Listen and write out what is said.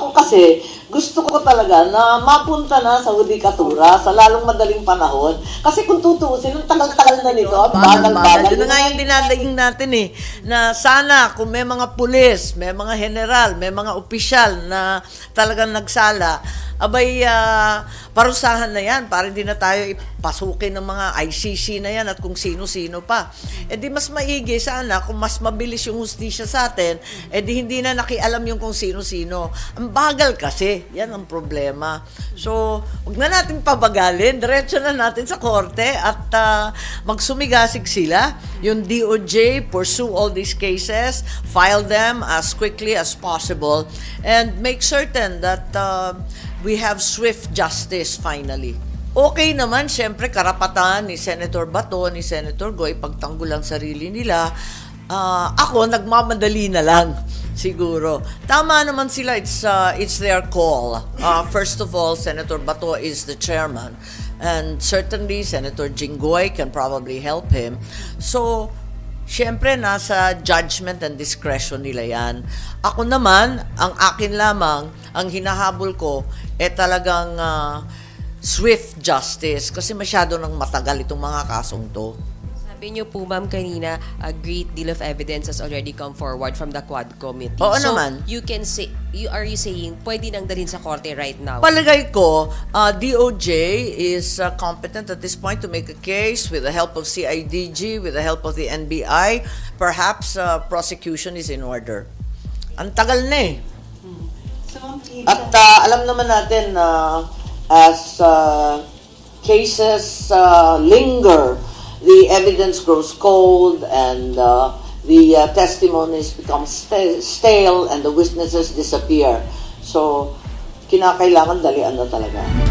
ako kasi, gusto ko talaga na mapunta na sa Hudikatura sa lalong madaling panahon. Kasi kung tutuusin, ang tagal-tagal na nito, ang bagal-bagal. Yun na nga yung dinadaing natin eh, na sana kung may mga pulis, may mga general, may mga opisyal na talagang nagsala, abay ah, parusahan na yan para hindi na tayo ipasukin ng mga ICC na yan at kung sino-sino pa. E di mas maigi sana kung mas mabilis yung hustisya sa atin, e di hindi na nakialam yung kung sino-sino. Ang bagal kasi, yan ang problema. So, huwag na natin pabagalin, diretso na natin sa korte at ah, magsumigasig sila. Yung DOJ pursue all these cases, file them as quickly as possible, and make certain that uh, we have swift justice finally. Okay naman, syempre, karapatan ni Senator Bato, ni Senator Goy, pagtanggol ang sarili nila. Ah, ako, nagmamadali na lang, siguro. Tama naman sila, it's, uh, it's their call. Uh, first of all, Senator Bato is the chairman. And certainly, Senator Jinggoy can probably help him. So, Siyempre, nasa judgment and discretion nila yan. Ako naman, ang akin lamang, ang hinahabol ko, eh talagang ah, swift justice kasi masyado nang matagal itong mga kasong to. Sabi niyo po, ma'am, kanina, a great deal of evidence has already come forward from the Quad Committee. Oo so, naman. you can say, you are you saying, pwede nang dalhin sa korte right now? Palagay ko, uh, DOJ is uh, competent at this point to make a case with the help of CIDG, with the help of the NBI. Perhaps uh, prosecution is in order. Ang tagal na eh. At uh, alam naman natin na as uh, cases uh, linger, the evidence grows cold and uh, the uh, testimonies become sta- stale and the witnesses disappear. So, kinakailangan dalian na talaga.